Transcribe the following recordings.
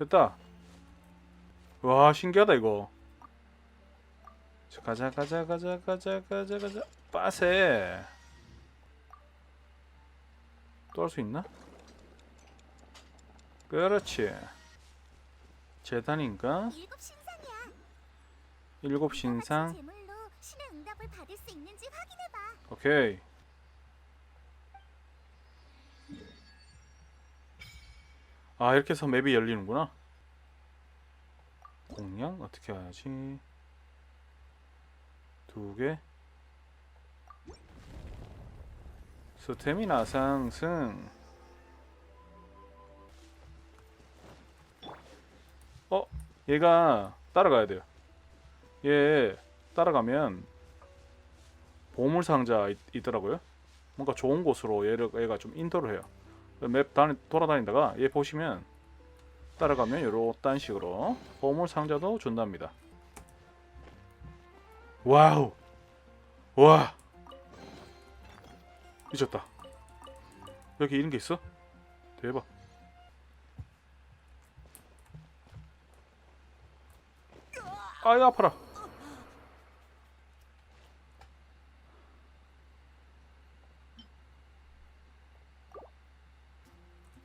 됐다. 와 신기하다 이거. 자, 가자 가자 가자 가자 가자 가자 빠세. 또 할 수 있나? 그렇지. 재단인가? 일곱 신상이야. 일곱 신상. 있는지 확인해봐. 오케이. 아 이렇게 해서 맵이 열리는구나. 공략 어떻게 해야지? 두 개. 스태미나 상승. 어, 얘가 따라가야 돼요. 얘 따라가면 보물 상자 있, 있더라고요. 뭔가 좋은 곳으로 얘를 얘가 좀 인도를 해요. 맵 다니, 돌아다니다가 얘 보시면 따라가면 요런 식으로 보물 상자도 준답니다. 와우, 와, 미쳤다. 여기 이런 게 있어? 대박. 아야 아파라.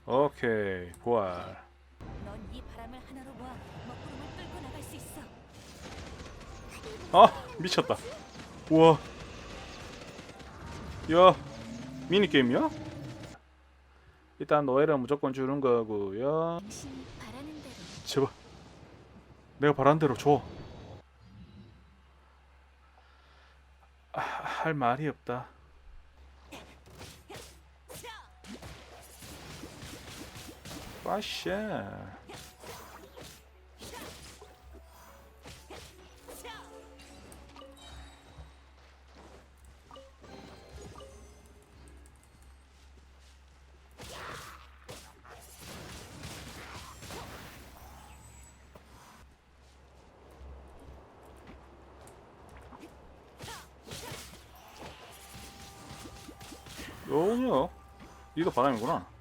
오케이 부활. 넌이 바람을 하나로 모아 먹구름을 끌고 나갈 수 있어. 아 미쳤다. 우와. 야 미니 게임이야? 일단 노예를 무조건 주는 거고요. 당신이 바라는 대로. 제발 내가 바란 대로 줘. 아, 할 말이 없다. 빠샤. 요녀 니도 바람이구나.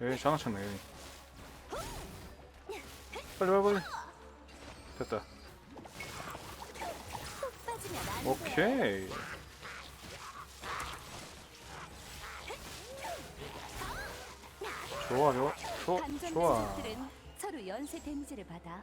에이 장난쳤네. 빨리 빨리 빨리 됐다. 오케이 좋아 좋아 감전 좋아 서로 연쇄 데미지를 받아